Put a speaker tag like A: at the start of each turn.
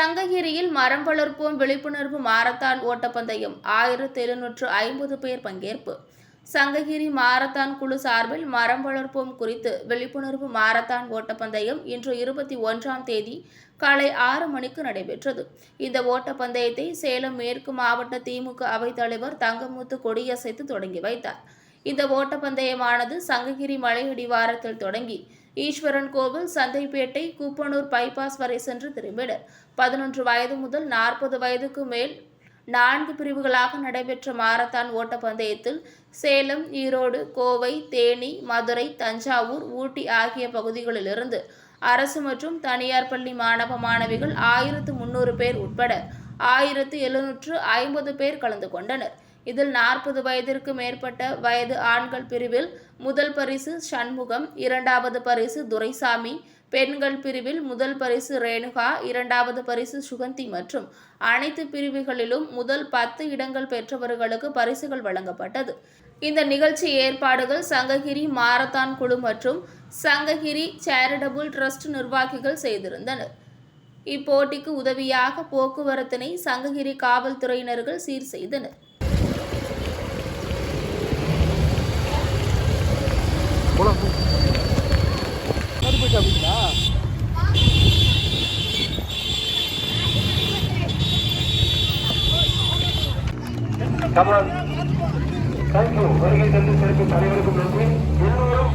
A: சங்ககிரியில் மரம் வளர்ப்போம் விழிப்புணர்வு மாரத்தான் ஓட்டப்பந்தயம். ஆயிரத்தி எழுநூற்று ஐம்பது பேர் பங்கேற்பு. சங்ககிரி மாரத்தான் குழு சார்பில் மரம் வளர்ப்போம் குறித்து விழிப்புணர்வு மாரத்தான் ஓட்டப்பந்தயம் இன்று இருபத்தி ஒன்றாம் தேதி காலை ஆறு மணிக்கு நடைபெற்றது. இந்த ஓட்டப்பந்தயத்தை சேலம் மேற்கு மாவட்ட திமுக அவைத்தலைவர் தங்கமுத்து கொடியசைத்து தொடங்கி வைத்தார். இந்த ஓட்டப்பந்தயமானது சங்ககிரி மலையடிவாரத்தில் தொடங்கி ஈஸ்வரன் கோவில் சந்தைப்பேட்டை கூப்பனூர் பைபாஸ் வரை சென்று திரும்பினர். பதினொன்று வயது முதல் நாற்பது வயதுக்கு மேல் நான்கு பிரிவுகளாக நடைபெற்ற மாரத்தான் ஓட்டப்பந்தயத்தில் சேலம் ஈரோடு கோவை தேனி மதுரை தஞ்சாவூர் ஊட்டி ஆகிய பகுதிகளிலிருந்து அரசு மற்றும் தனியார் பள்ளி மாணவ மாணவிகள் ஆயிரத்து முன்னூறு பேர் உட்பட ஆயிரத்து எழுநூற்று ஐம்பது பேர் கலந்து கொண்டனர். இதில் நாற்பது வயதிற்கு மேற்பட்ட வயது ஆண்கள் பிரிவில் முதல் பரிசு சண்முகம் இரண்டாவது பரிசு துரைசாமி பெண்கள் பிரிவில் முதல் பரிசு ரேணுகா இரண்டாவது பரிசு சுகந்தி மற்றும் அனைத்து பிரிவுகளிலும் முதல் பத்து இடங்கள் பெற்றவர்களுக்கு பரிசுகள் வழங்கப்பட்டது. இந்த நிகழ்ச்சி ஏற்பாடுகள் சங்ககிரி மாரத்தான் குழு மற்றும் சங்ககிரி சேரிட்டபிள் ட்ரஸ்ட் நிர்வாகிகள் செய்திருந்தனர். இப்போட்டிக்கு உதவியாக போக்குவரத்தினை சங்ககிரி காவல்துறையினர்கள் சீர் செய்தனர்.
B: கமல். தேங்க்யூ வருகை தந்து சிறப்பு தலைவருக்கும் நன்றி. எல்லோரும்